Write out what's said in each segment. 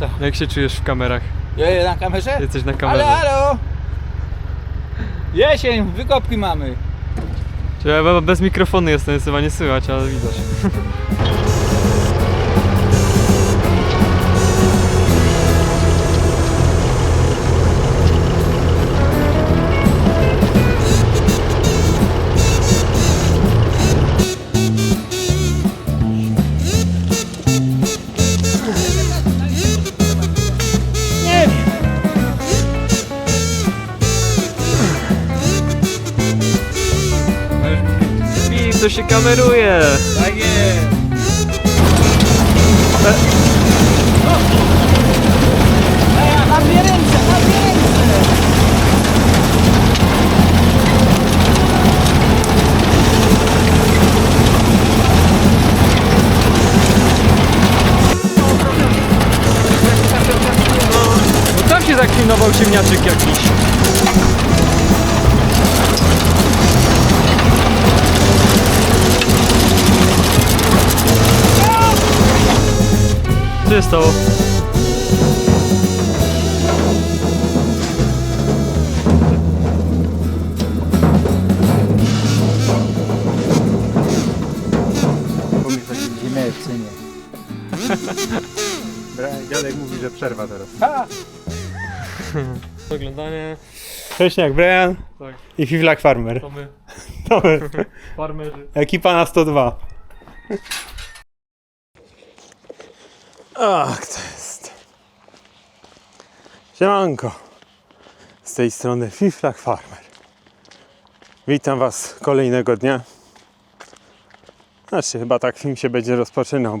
co? Jak się czujesz w kamerach? Ja na kamerze? Jesteś na Ale kamerze. halo! Jesień, wykopki mamy. Czy ja bez mikrofonu jestem, więc chyba nie słychać, ale widać. kameruje! Tak jest. Ej, a ręce, ręce. No tam się zaklinował ciemniaczek jakiś. Stało? Zimę w cenie. Dziadek mówi, że przerwa teraz. Ha! Oglądanie. Cześniak Brian Tak, i Fiflak Farmer. to my, To my. farmerzy. Ekipa na 102. Ach, to jest. Siemanko. Z tej strony Fiflak Farmer. Witam Was kolejnego dnia. Znaczy, chyba tak film się będzie rozpoczynał.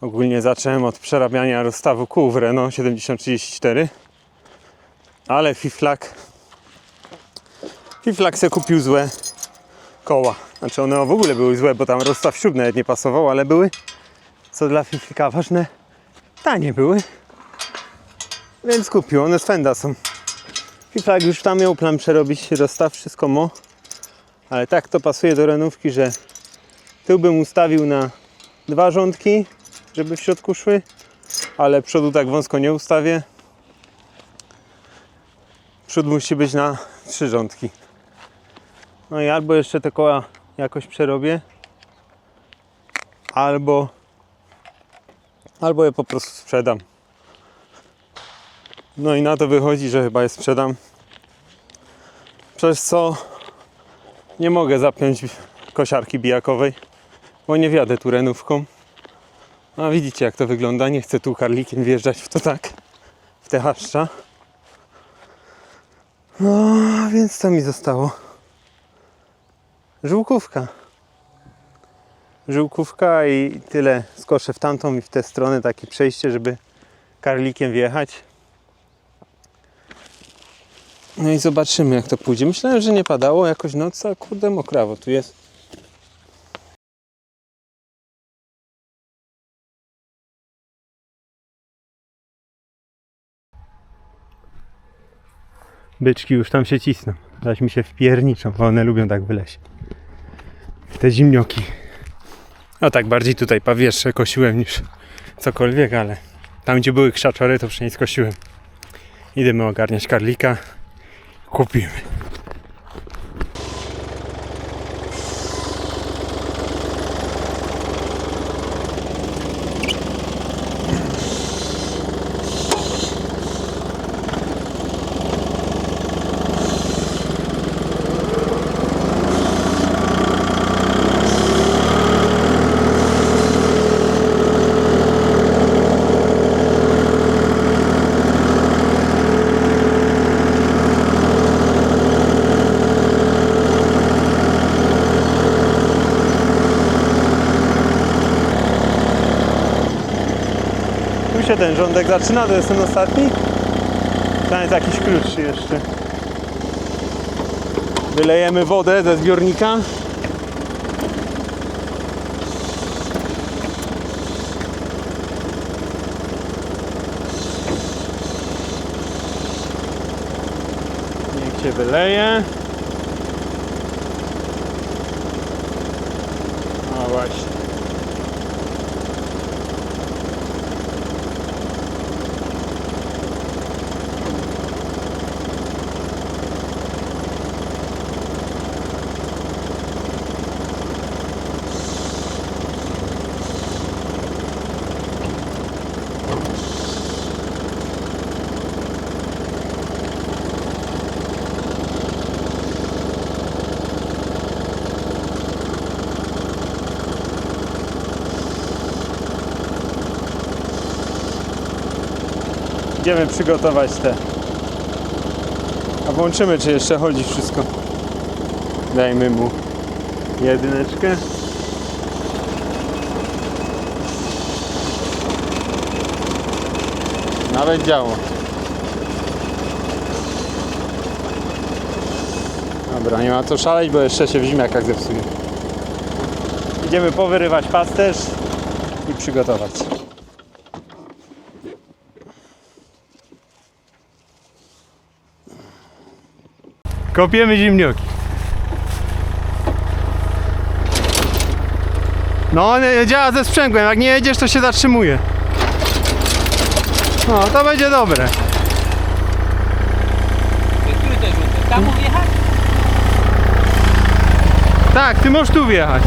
Ogólnie zacząłem od przerabiania rozstawu kół w Renault 7034. Ale Fiflak Fiflak se kupił złe koła. Znaczy one w ogóle były złe, bo tam rozstaw śrub nawet nie pasował, ale były, co dla Fiflika ważne, tanie były. Więc kupił, one z Fenda są. Fiflak już tam miał plan przerobić rozstaw, wszystko mo. Ale tak to pasuje do renówki, że tył bym ustawił na dwa rządki, żeby w środku szły, ale przodu tak wąsko nie ustawię. Przód musi być na trzy rządki. No i albo jeszcze te koła jakoś przerobię, albo albo je po prostu sprzedam. No i na to wychodzi, że chyba je sprzedam. Przez co nie mogę zapiąć kosiarki bijakowej, bo nie wjadę tu renówką. A widzicie jak to wygląda, nie chcę tu karlikiem wjeżdżać w to tak, w te haszcza. No, więc co mi zostało? Żółkówka. Żółkówka i tyle skoszę w tamtą i w tę stronę takie przejście, żeby karlikiem wjechać. No i zobaczymy jak to pójdzie. Myślałem, że nie padało jakoś noc, a kurde mokrawo tu jest. Byczki już tam się cisną. Zaś mi się wpierniczą, bo one lubią tak wyleźć. Te zimnioki. No tak, bardziej tutaj powietrze kosiłem niż cokolwiek, ale tam gdzie były krzaczory to przynajmniej skosiłem. Idziemy ogarniać karlika. Kupimy. Się ten rządek zaczyna, to jest ten ostatni. Tam jest jakiś krótszy jeszcze. Wylejemy wodę ze zbiornika. Niech się wyleje. O właśnie. Idziemy przygotować te. A włączymy, czy jeszcze chodzi wszystko. Dajmy mu jedyneczkę. Nawet działo. Dobra, nie ma co szaleć, bo jeszcze się w zimniakach zepsuje. Idziemy powyrywać pasterz i przygotować. Kopiemy zimnioki. No, nie, działa ze sprzęgłem. Jak nie jedziesz, to się zatrzymuje. No, to będzie dobre. Który to jest? Tam jechać? Tak, ty możesz tu wjechać.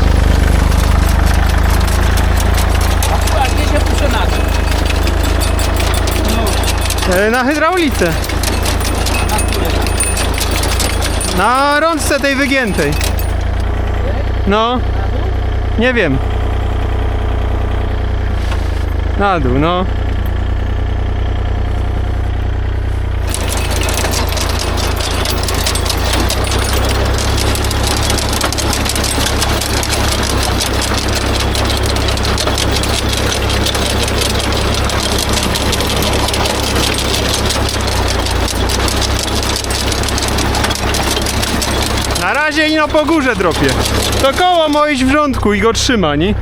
A gdzie się puszczę na? No, E, Na hydraulice. Na rączce tej wygiętej. No. Nie wiem. Na dół, no. Na razie ino po górze dropie. To koło ma iść w rządku i go trzyma, nie?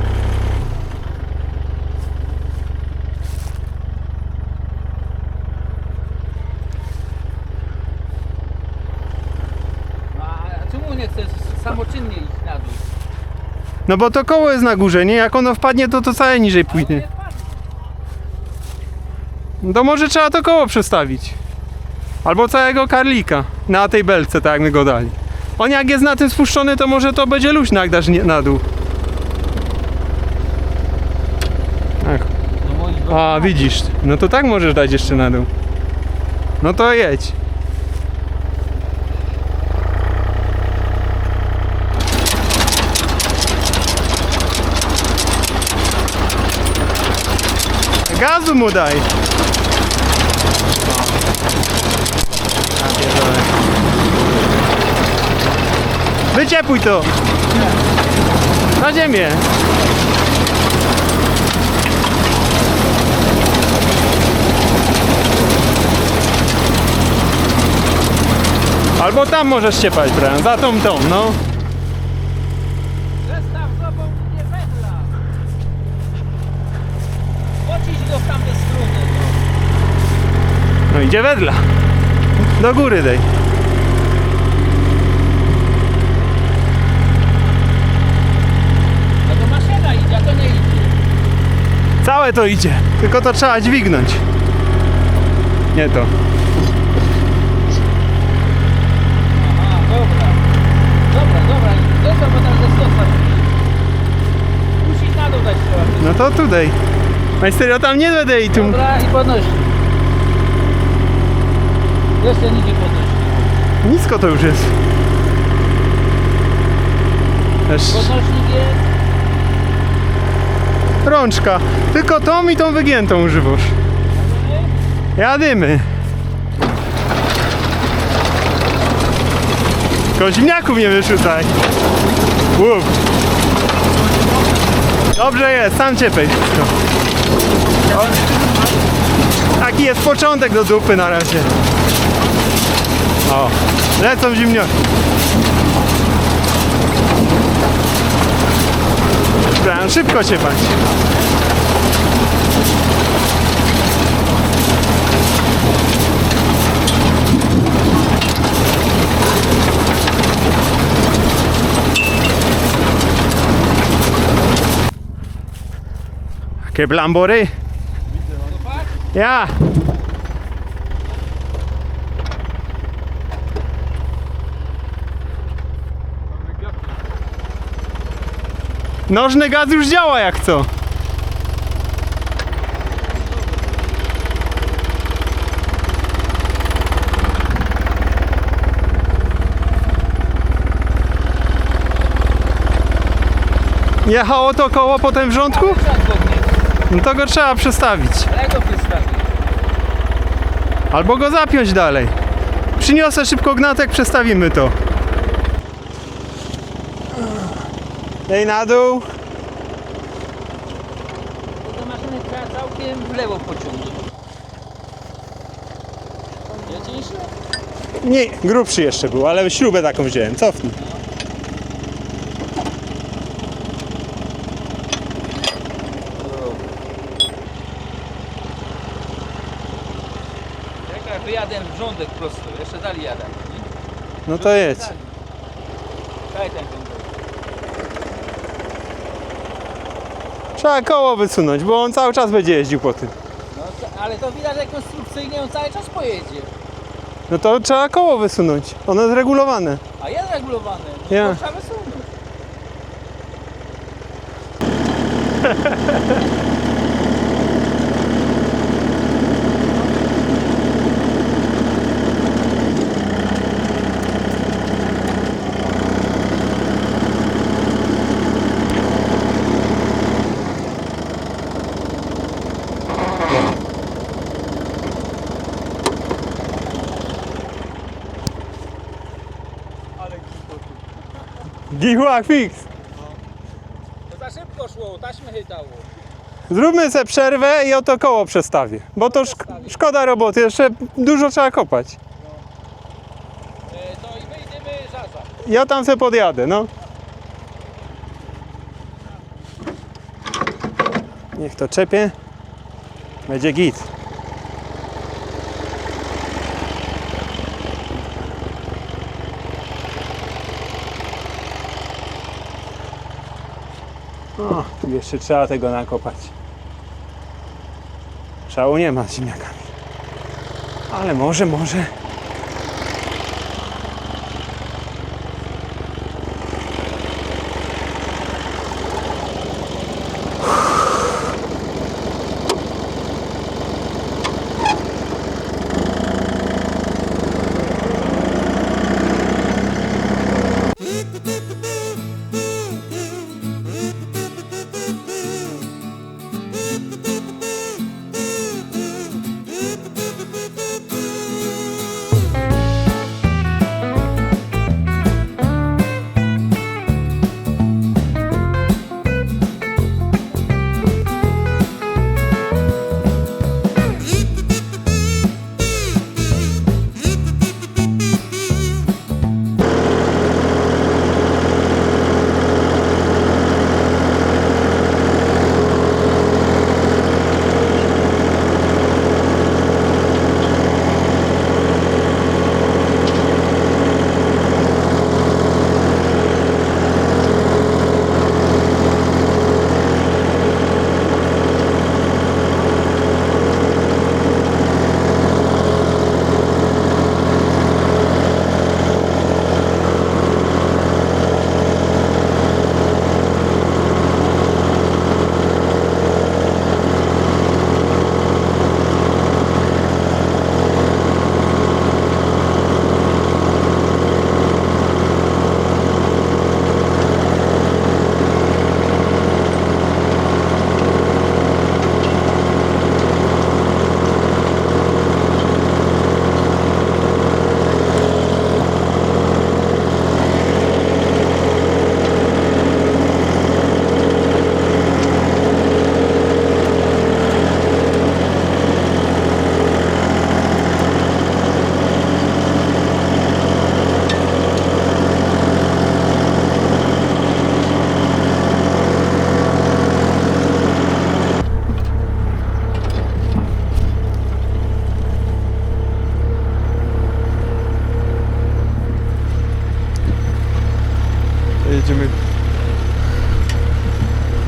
A czemu nie chcesz samoczynnie iść na dół? No bo to koło jest na górze, nie? Jak ono wpadnie, to to całe niżej pójdzie. No to może trzeba to koło przestawić. Albo całego karlika na tej belce, tak jak my go dali. On jak jest na tym spuszczony, to może to będzie luźno, jak dasz nie- na dół. Tak. Moi go- A, widzisz. No to tak możesz dać jeszcze na dół. No to jedź. Gazu mu daj. Wyciepuj to. Na ziemię. Albo tam możesz ciepać, Brian, za tą tą, no. Zestaw z sobą nie wedla. Pocić go w tamte strony. No. Idzie wedla. Do góry dej. No to maszyna idzie, a to nie idzie. Całe to idzie, tylko to trzeba dźwignąć. Nie to. Aha, dobra. Dobra, dobra. Zostaw, bo tam ze stosa. Musi na dół dać trzeba. No to tu dej. Majster, ja tam nie będę i tu. Dobra, i podnosi. Jeszcze niżej podnosi. Nisko to już jest. Też Podnośnik jest. rączka. Tylko tą i tą wygiętą używasz. Jadymy. Tylko zimniaków nie wyrzucaj. Łup. Dobrze jest, sam ciepej wszystko. Taki jest początek do dupy na razie. O, lecą zimnioki. Dobra, szybko ciepać. Jakie blambory? Ja. Nożny gaz już działa jak co. Jechało to koło potem w rządku? Trzeba go nie. No to go trzeba przestawić. Albo go zapiąć dalej. Przyniosę szybko gnatek, przestawimy to. Dej na dół. Do maszyny trzeba całkiem w lewo pociągnąć. Ja cię nie grubszy jeszcze był, ale śrubę taką wziąłem. Cofnij. Wyjadę w rządek prosto, jeszcze dalej jadę. No to jedź. Dalej. Daj ten rządek. Trzeba koło wysunąć, bo on cały czas będzie jeździł po tym. No, to- ale to widać, że konstrukcyjnie on cały czas pojedzie. No to trzeba koło wysunąć. Ono jest regulowane. A jest regulowany. No Ja. to trzeba wysunąć. Giła fix. To za szybko szło, taśmy chytało. Zróbmy sobie przerwę i oto koło przestawię. Bo to szk- szkoda roboty, jeszcze dużo trzeba kopać. E, to i wyjdziemy zaza. Ja tam sobie podjadę, no. Niech to czepie. Będzie git. O, tu jeszcze trzeba tego nakopać. Szału nie ma z ziemniakami. Ale może, może.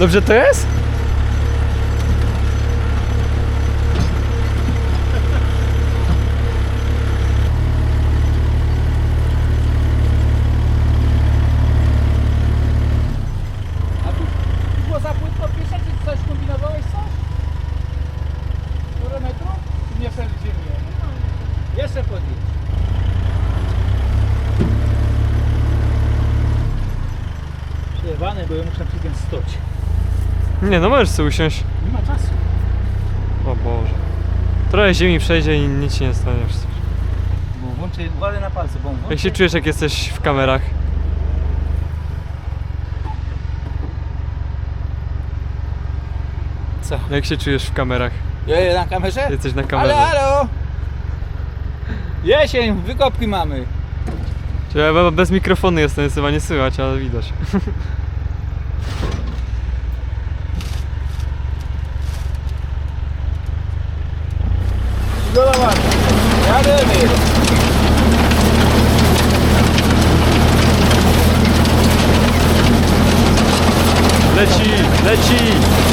Dobrze to jest? A tu było za płytko pisze, czy coś kombinowałeś coś? Które metru? Nie wszędzie ziemię. Jeszcze podjedź. Przerwane, bo ja muszę przyjść stoć. Nie no możesz sobie usiąść. Nie ma czasu. O Boże. Trochę ziemi przejdzie i nic się nie stanie. Bo włączę, uważaj na palce, bo on Jak się czujesz jak jesteś w kamerach? Co? Jak się czujesz w kamerach? Je, na kamerze? Jesteś na kamerze. Ale halo! Jesień, wykopki mamy. Czy ja bez mikrofonu jestem, więc chyba nie słychać, ale widać. Zobacz. Jademy. Leci, leci!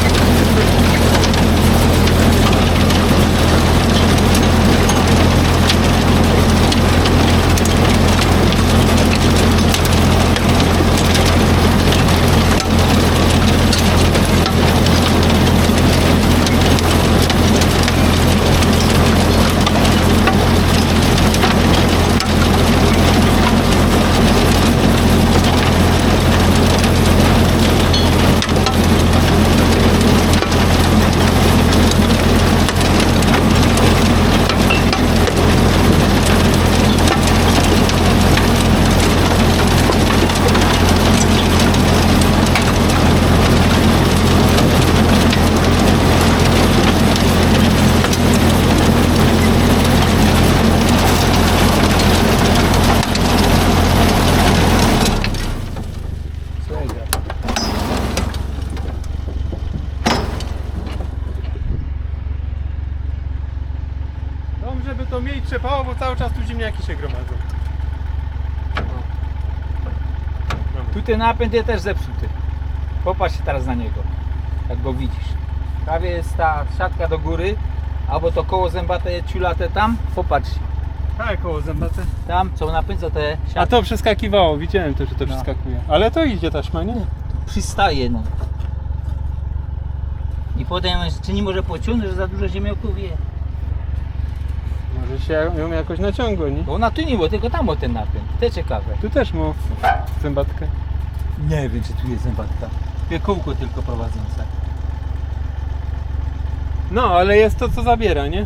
Dobrze by to mniej trzepało, bo cały czas tu ziemniaki się gromadzą. Ten napęd jest też zepsuty. Popatrz się teraz na niego, jak go widzisz. Prawie jest ta siatka do góry, albo to koło zębate ciulate tam, popatrz się. Tak, koło zębate. Tam, co napędza te siatki. A to przeskakiwało, widziałem to, że to No. przeskakuje. Ale to idzie taśma, nie? przystaje, no. I potem, czy nie może pociągnąć, że za dużo ziemiołków je. Może się ją jakoś naciągło, nie? Bo ona tu nie było, tylko tam o ten napęd. Te ciekawe. Tu też mu zębatkę. Nie wiem, czy tu jest zębatka. Dwie kółko tylko prowadzące. No, ale jest to, co zabiera, nie?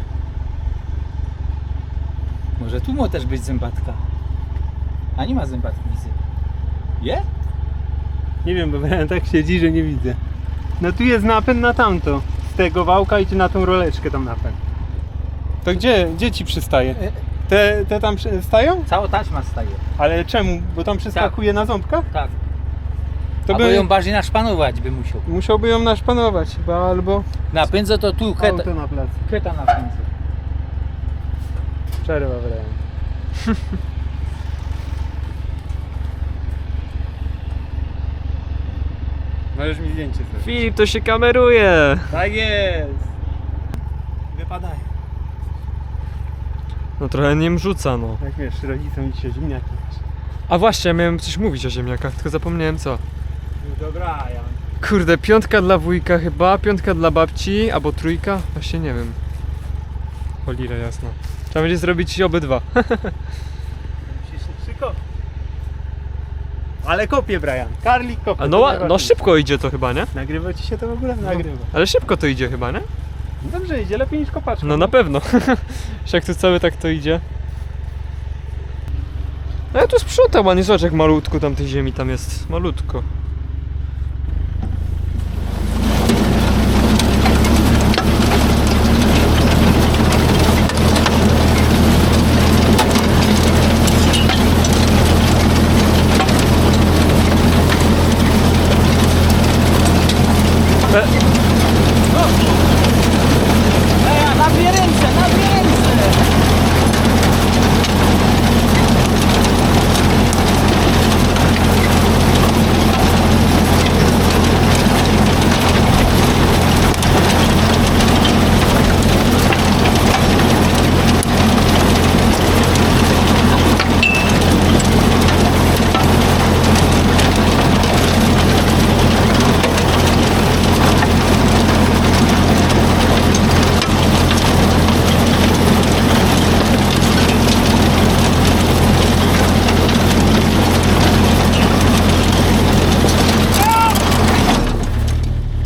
Może tu może też być zębatka. A nie ma zębatki, widzę. Je? Nie wiem, bo Brian tak siedzi, że nie widzę. No tu jest napęd na tamto. Z tego wałka idzie na tą roleczkę tam napęd. To gdzie, gdzie ci przystaje? Te, te tam przy- stają? Cała taśma staje. Ale czemu? Bo tam przeskakuje na ząbkach? Tak. To Albo by ją bardziej naszpanować by musiał. musiałby ją naszpanować chyba, albo Napędza to tu, keta, auto na placu. keta napędza. Przerwa Brian. Możesz mi zdjęcie zrobić. Filip, to się kameruje! Tak jest! Wypadają. No trochę nie rzuca, no. Jak wiesz, rodzicom dzisiaj ziemniaki. A właśnie, ja miałem coś mówić o ziemniakach, tylko zapomniałem co. No dobra, ja. Kurde, piątka dla wujka chyba, piątka dla babci, albo trójka? Właśnie nie wiem. Cholera jasna. Trzeba będzie zrobić obydwa. Musisz szykować. Ale kopie, Brian. Karlik kopie. A no, ła- no szybko idzie to chyba, nie? Nagrywa ci się to w ogóle? Nagrywa. Ale szybko to idzie chyba, nie? Dobrze idzie, lepiej niż kopaczka. No na pewno. Jak tu cały tak to idzie. No ja tu sprzątam, a nie zobacz jak malutko tam tej ziemi tam jest. Malutko. E, Ej, na dwie ręce, na dwie ręce!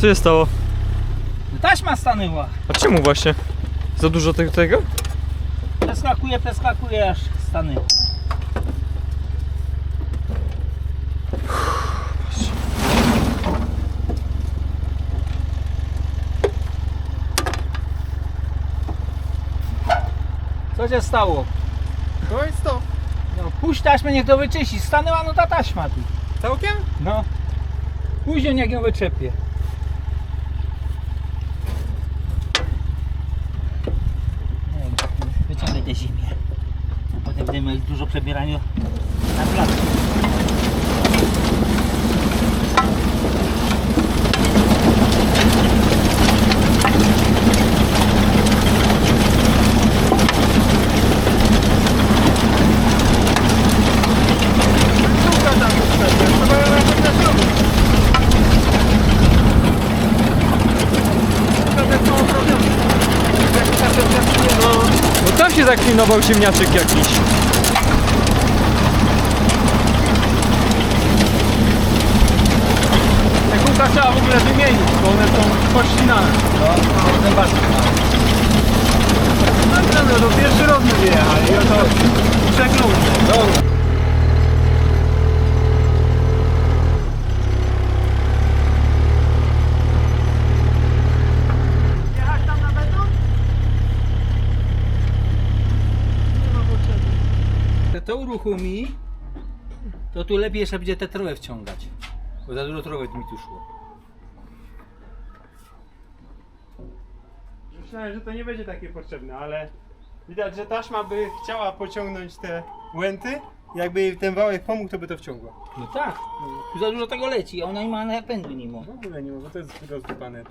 Co się stało? Taśma stanęła. A czemu właśnie? Za dużo tego? tego? Przeskakuje, przeskakuje aż stany. Co się stało? To jest to. No, puść taśmę, niech to wyczyści. Stanęła no ta taśma tu. Całkiem? No. Później niech ją wyczepię. Wyciągaj tę ziemię. Będziemy mieć dużo przebierania na placu. No tam się zaklinował ziemniaczek jakiś. Te kółka trzeba w ogóle wymienić, bo one są pościnane. No, no, zębaczek ma. No, no, no to pierwszy raz my wyjechali? Nie ma potrzeby. Jak to uruchomi, to tu lepiej jeszcze będzie te trawę wciągać. Bo za dużo trawy mi tu szło. Myślałem, że to nie będzie takie potrzebne, ale widać, że taśma by chciała pociągnąć te łęty. Jakby jej ten wałek pomógł, to by to wciągło. No tak, za dużo tego leci, a ona nie ma napędu ma. W ogóle nie ma, bo to jest rozdupane.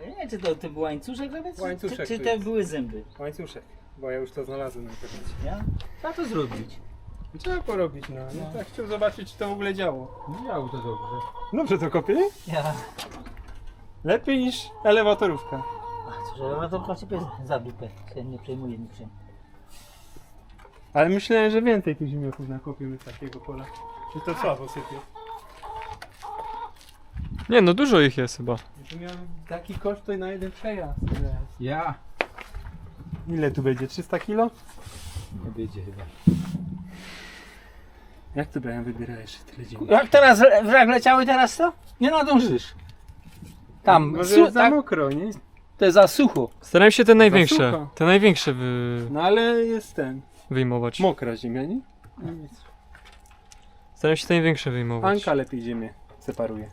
Ja Nie wiem, czy to, to był łańcuszek, żeby, czy, Łańcuszek czy, czy te jest. były zęby. Łańcuszek, bo ja już to znalazłem na internecie. Ja? Trzeba to zrobić. Trzeba porobić, no. no. Tak chciał zobaczyć, czy to w ogóle działo. No działo to dobrze. Dobrze to kopie? Ja. Lepiej niż elewatorówka. Że ja to placię za dupę. Się nie przejmuję niczym. Ale myślałem, że więcej tych ziemniaków nakopiemy z takiego pola. Że to słabo sypie. Nie no, dużo ich jest chyba. To miał taki koszt to na jeden przejazd. Ja. Ile tu będzie? 300 kilo? Nie będzie chyba. Jak ty Brian wybierałeś tyle ziemi? Jak teraz wrak leciały teraz to? Nie nadążysz. Tam, Może su- jest za tak, mokro, nie? Jest za sucho. Staram się te największe, sucho. te największe wy... No ale jest ten. wyjmować. Mokra ziemia, nie? Staram się te największe wyjmować. Anka lepiej ziemię separuje.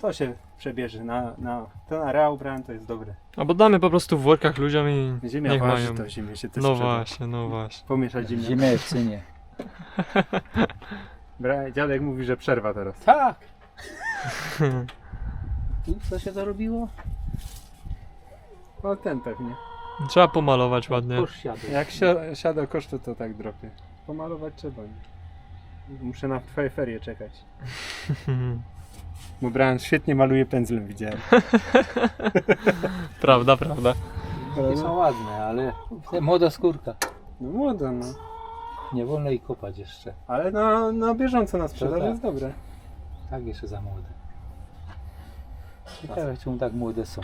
To się przebierze na, na, to na reał Brian to jest dobre. Albo damy po prostu w workach ludziom i Ziemia niech waży, mają. to ziemię się też No sprzeda. właśnie, no właśnie. Pomieszać ziemię. Ziemia jest w cenie. Dziadek mówi, że przerwa teraz. Tak. Tu co się to robiło? O ten pewnie. Trzeba pomalować ładnie. Kurz siadł. Jak si- siada kosztu, to tak dropie. Pomalować trzeba. nie? Muszę na twoje ferie czekać. Bo Brian świetnie maluje pędzlem, widziałem. prawda, prawda. Nie są ładne, ale młoda skórka. No młodo, no. Nie wolno jej kopać jeszcze. Ale na, na bieżąco na sprzedaż tak. jest dobre. Tak jeszcze za młode. Ciekawe czemu tak młode są.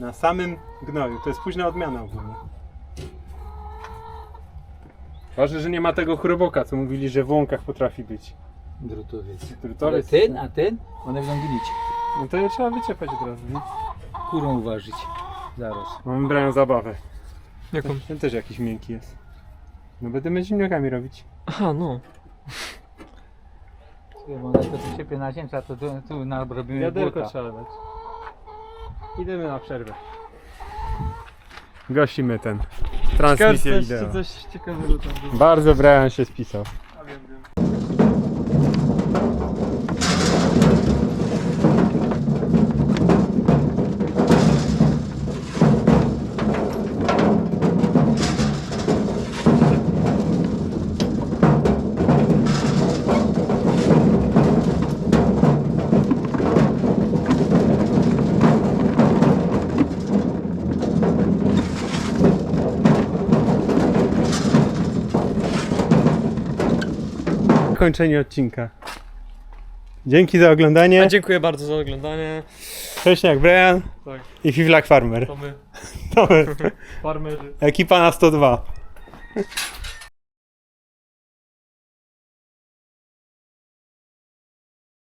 Na samym gnoju. To jest późna odmiana ogólnie. Ważne, że nie ma tego chroboka, co mówili, że w łąkach potrafi być. Drutowiec. Ale Drutowiec. ten, a ten, one będą gnić. No to je trzeba wyciepać od razu, nie? Kurą uważać. Zaraz. Mamy Brian zabawę. Jaką? Ten też jakiś miękki jest. No będziemy ziemniakami robić. Aha, no. Bo one to ciepie na ziemię, a to tu, tu narobimy Wiaderko burka. trzeba dać. Idziemy na przerwę. Gasimy ten. Transmisję wideo. coś ciekawego tam było. Bardzo Brian się spisał. Kończenie odcinka. Dzięki za oglądanie. A dziękuję bardzo za oglądanie. Cześć jak Brian Tak, i Fiflak Farmer. to my. Dobra. Farmerzy. Ekipa na 102.